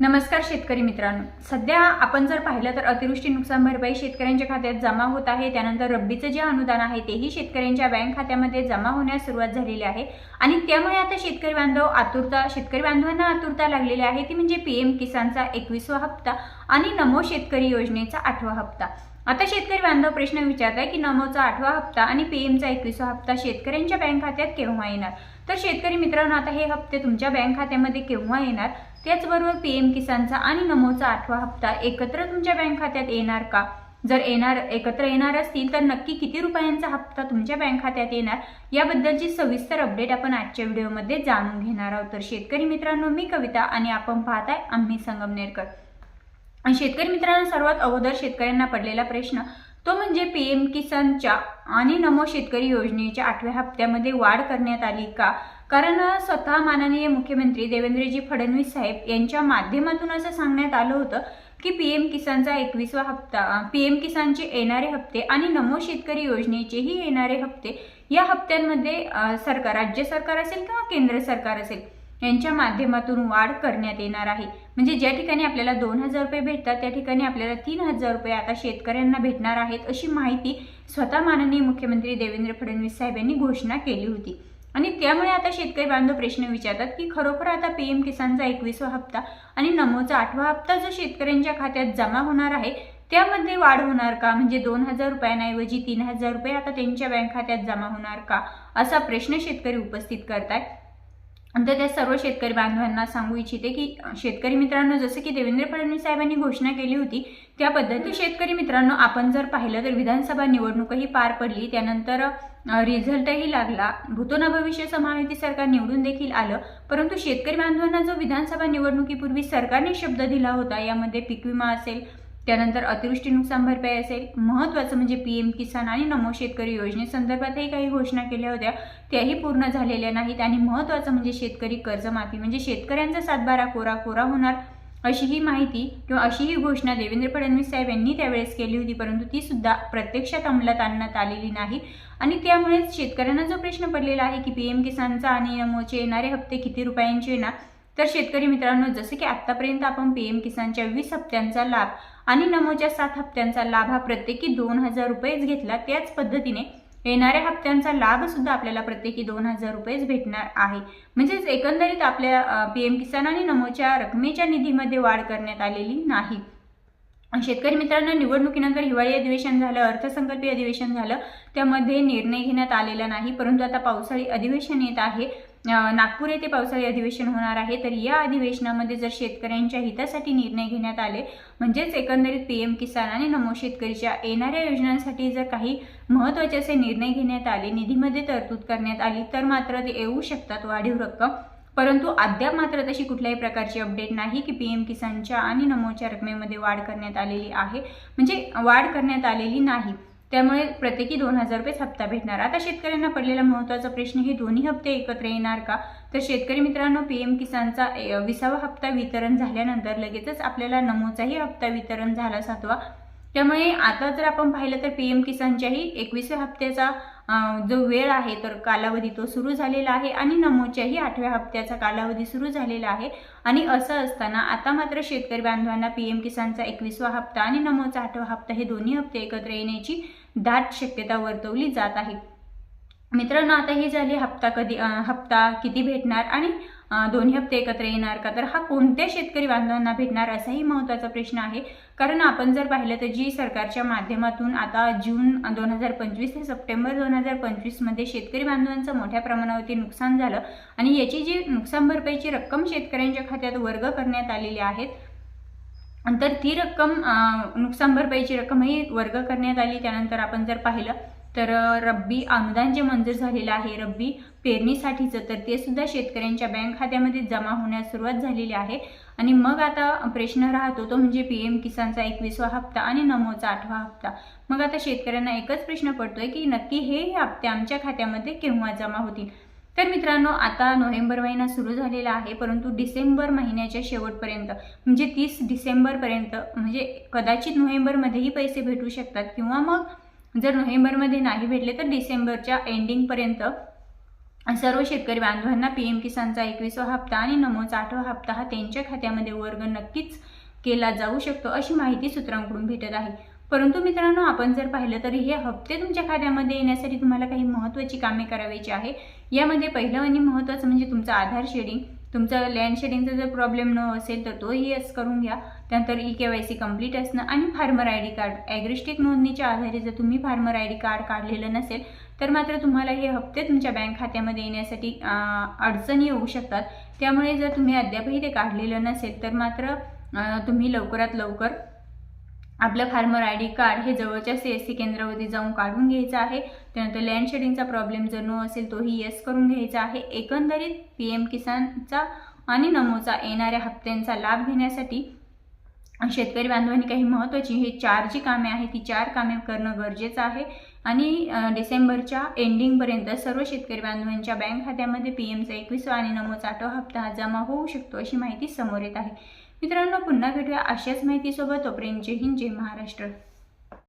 नमस्कार शेतकरी मित्रांनो. सध्या आपण जर पाहिलं तर अतिवृष्टी नुकसान भरपाई शेतकऱ्यांच्या खात्यात जमा होत आहे. त्यानंतर रब्बीचं जे अनुदान आहे तेही शेतकऱ्यांच्या बँक खात्यामध्ये जमा होण्यास सुरुवात झालेली आहे. आणि त्यामुळे आता शेतकरी बांधव आतुरता शेतकरी बांधवांना आतुरता लागलेली आहे. ती म्हणजे पी एम किसानचा एकवीसवा हप्ता आणि नमो शेतकरी योजनेचा आठवा हप्ता. आता शेतकरी बांधव प्रश्न विचारताय की नमोचा आठवा हप्ता आणि पीएमचा एकवीसवा हप्ता शेतकऱ्यांच्या बँक खात्यात केव्हा येणार? तर शेतकरी मित्रांनो आता हे हप्ते तुमच्या बँक खात्यामध्ये केव्हा येणार? त्याचबरोबर पी एम किसानचा आणि नमोचा आठवा हप्ता एकत्र तुमच्या बँक खात्यात येणार का? जर येणार एकत्र येणार असतील तर नक्की किती रुपयांचा हप्ता तुमच्या बँक खात्यात येणार? याबद्दलची सविस्तर अपडेट आपण आजच्या व्हिडिओमध्ये जाणून घेणार आहोत. तर शेतकरी मित्रांनो मी कविता आणि आपण पाहताय आम्ही संगमनेरकर आणि शेतकरी मित्रांनो सर्वात अगोदर शेतकऱ्यांना पडलेला प्रश्न तो म्हणजे पी एम किसानच्या आणि नमो शेतकरी योजनेच्या आठव्या हप्त्यामध्ये वाढ करण्यात आली का? कारण स्वतः माननीय मुख्यमंत्री देवेंद्रजी फडणवीस साहेब यांच्या माध्यमातून असं सांगण्यात आलं होतं की पी एम किसानचा एकवीसवा हप्ता पी एम किसानचे येणारे हप्ते आणि नमो शेतकरी योजनेचेही येणारे हप्ते या हप्त्यांमध्ये सरकार राज्य सरकार असेल किंवा केंद्र सरकार असेल यांच्या माध्यमातून वाढ करण्यात येणार आहे. म्हणजे ज्या ठिकाणी आपल्याला दोन हजार रुपये भेटतात त्या ठिकाणी आपल्याला तीन हजार रुपये आता शेतकऱ्यांना भेटणार आहेत अशी माहिती स्वतः माननीय मुख्यमंत्री देवेंद्र फडणवीस साहेब यांनी घोषणा केली होती. आणि त्यामुळे आता शेतकरी बांधव प्रश्न विचारतात की खरोखर आता पी एम किसानचा एकवीसवा हप्ता आणि नमोचा आठवा हप्ता जो शेतकऱ्यांच्या खात्यात जमा होणार आहे त्यामध्ये वाढ होणार का? म्हणजे दोन हजार रुपयांऐवजी तीन हजार रुपये आता त्यांच्या बँक खात्यात जमा होणार का? असा प्रश्न शेतकरी उपस्थित करतायत तर त्या सर्व शेतकरी बांधवांना सांगू इच्छिते की शेतकरी मित्रांनो जसं की देवेंद्र फडणवीस साहेबांनी घोषणा केली होती त्या पद्धती शेतकरी मित्रांनो आपण जर पाहिलं तर विधानसभा निवडणूकही पार पडली. त्यानंतर रिझल्टही लागला. भूतोना भविष्य महायुती सरकार निवडून देखील आलं. परंतु शेतकरी बांधवांना जो विधानसभा निवडणुकीपूर्वी सरकारने शब्द दिला होता यामध्ये पीक विमा असेल त्यानंतर अतिवृष्टी नुकसान भरपाई असेल महत्त्वाचं म्हणजे पी एम किसान आणि नमो शेतकरी योजनेसंदर्भातही काही घोषणा केल्या होत्या त्याही पूर्ण झालेल्या नाहीत आणि महत्त्वाचं म्हणजे शेतकरी कर्जमाफी म्हणजे शेतकऱ्यांचा सातबारा कोरा कोरा होणार अशी ही माहिती किंवा अशी ही घोषणा देवेंद्र फडणवीस साहेब यांनी त्यावेळेस केली होती परंतु ती सुद्धा प्रत्यक्षात अंमलात आणण्यात आलेली नाही. आणि त्यामुळेच शेतकऱ्यांना जो प्रश्न पडलेला आहे की पी एम किसानचा आणि नमोचे येणारे हप्ते किती रुपयांचे येणार तर शेतकरी मित्रांनो जसं की आत्तापर्यंत आपण पी एम किसानच्या वीस हप्त्यांचा लाभ आणि नमोच्या सात हप्त्यांचा लाभ हा प्रत्येकी दोन हजार रुपयेच घेतला. त्याच पद्धतीने येणाऱ्या हप्त्यांचा लाभ सुद्धा आपल्याला प्रत्येकी दोन हजार रुपयेच भेटणार आहे. म्हणजेच एकंदरीत आपल्या पी एम किसान आणि नमोच्या रकमेच्या निधीमध्ये वाढ करण्यात आलेली नाही. शेतकरी मित्रांनो निवडणुकीनंतर हिवाळी अधिवेशन झालं अर्थसंकल्पीय अधिवेशन झालं त्यामध्ये निर्णय घेण्यात आलेला नाही परंतु आता पावसाळी अधिवेशन येत आहे. नागपूर येथे पावसाळी अधिवेशन होणार आहे तर या अधिवेशनामध्ये जर शेतकऱ्यांच्या हितासाठी निर्णय घेण्यात आले म्हणजेच एकंदरीत पी एम किसान आणि नमो शेतकरीच्या येणाऱ्या योजनांसाठी जर काही महत्त्वाचे असे निर्णय घेण्यात आले निधीमध्ये तरतूद करण्यात आली तर मात्र ते येऊ शकतात वाढीव रक्कम. परंतु अद्याप मात्र तशी कुठल्याही प्रकारची अपडेट नाही की पी एम किसानच्या आणि नमोच्या रकमेमध्ये वाढ करण्यात आलेली आहे. म्हणजे वाढ करण्यात आलेली नाही. त्यामुळे प्रत्येकी दोन हजार रुपयेच हप्ता भेटणार. आता शेतकऱ्यांना पडलेला महत्त्वाचा प्रश्न हे दोन्ही हप्ते एकत्र येणार का? तर शेतकरी मित्रांनो पी एम किसानचा विसावा हप्ता वितरण झाल्यानंतर लगेचच आपल्याला नमोचाही हप्ता वितरण झाला सातवा. त्यामुळे आता जर आपण पाहिलं तर पी एम किसानच्याही एकविसव्या हप्त्याचा जो वेळ आहे तर कालावधी तो सुरू झालेला आहे आणि नमोच्याही आठव्या हप्त्याचा कालावधी सुरू झालेला आहे. आणि असं असताना आता मात्र शेतकरी बांधवांना पी एम किसानचा एकवीसवा हप्ता आणि नमोचा आठवा हप्ता हे दोन्ही हप्ते एकत्र येण्याची दाट शक्यता वर्तवली जात आहे. मित्रांनो आता ही झाली हप्ता कधी हप्ता किती भेटणार आणि दोन्ही हप्ते एकत्र येणार का? तर हा कोणत्या शेतकरी बांधवांना भेटणार असाही महत्त्वाचा प्रश्न आहे. कारण आपण जर पाहिलं तर जी सरकारच्या माध्यमातून आता जून दोन हजार पंचवीस ते सप्टेंबर दोन हजार पंचवीसमध्ये शेतकरी बांधवांचं मोठ्या प्रमाणावरती नुकसान झालं आणि याची जी नुकसान भरपाईची रक्कम शेतकऱ्यांच्या खात्यात वर्ग करण्यात आलेली आहेत तर ती रक्कम नुकसान भरपाईची रक्कमही वर्ग करण्यात आली. त्यानंतर आपण जर पाहिलं तर रब्बी अनुदान जे मंजूर झालेलं आहे रब्बी पेरणीसाठीचं तर ते सुद्धा शेतकऱ्यांच्या बँक खात्यामध्ये जमा होण्यास सुरुवात झालेली आहे. आणि मग आता प्रश्न राहतो तो म्हणजे पी एम किसानचा एकवीसवा हप्ता आणि नमोचा आठवा हप्ता. मग आता शेतकऱ्यांना एकच प्रश्न पडतोय की नक्की हे हप्ते आमच्या खात्यामध्ये केव्हा जमा होतील? तर मित्रांनो आता नोव्हेंबर महिना सुरू झालेला आहे परंतु डिसेंबर महिन्याच्या शेवटपर्यंत म्हणजे तीस डिसेंबरपर्यंत म्हणजे कदाचित नोव्हेंबरमध्येही पैसे भेटू शकतात किंवा मग जर नोव्हेंबरमध्ये नाही भेटले तर डिसेंबरच्या एंडिंगपर्यंत सर्व शेतकरी बांधवांना पी एम किसानचा एकवीसवा हप्ता आणि नमोचा आठवा हप्ता हा त्यांच्या खात्यामध्ये वर्ग नक्कीच केला जाऊ शकतो अशी माहिती सूत्रांकडून भेटत आहे. परंतु मित्रांनो आपण जर पाहिलं तरी हे हप्ते तुमच्या खात्यामध्ये येण्यासाठी तुम्हाला काही महत्त्वाची कामे करायची आहे. यामध्ये पहिलं आणि महत्त्वाचं म्हणजे तुमचं आधार शेडिंग तुमचं लँड शेडिंगचा जर प्रॉब्लेम न असेल तर तोही एस करून घ्या. त्यानंतर E K Y C complete असणं आणि farmer I D card Agristack नोंदणीच्या आधारे जर तुम्ही फार्मर आय डी कार्ड काढलेलं नसेल तर मात्र तुम्हाला हे हप्ते तुमच्या बँक खात्यामध्ये येण्यासाठी अडचणी येऊ शकतात. त्यामुळे जर तुम्ही अद्यापही ते काढलेलं नसेल तर मात्र तुम्ही लवकरात लवकर आपलं फार्मर आय डी कार्ड हे जवळच्या सी एस सी केंद्रावरती जाऊन काढून घ्यायचं आहे. त्यानंतर लँड शेडिंगचा प्रॉब्लेम जर नो असेल तोही येस करून घ्यायचा आहे. एकंदरीत पी एम किसानचा आणि नमोचा येणाऱ्या हप्त्यांचा लाभ घेण्यासाठी शेतकरी बांधवांनी काही महत्त्वाची हे चार जी कामे आहेत ती चार कामे करणं गरजेचं आहे. आणि डिसेंबरच्या एंडिंगपर्यंत सर्व शेतकरी बांधवांच्या बँक खात्यामध्ये पी एमचा एकवीसवा आणि नमोचा आठवा हप्ता हा जमा होऊ शकतो अशी माहिती समोर येत आहे. मित्रांनो पुन्हा भेटूया अशाच माहितीसोबत. तोपर्यंत जय हिंद जय महाराष्ट्र.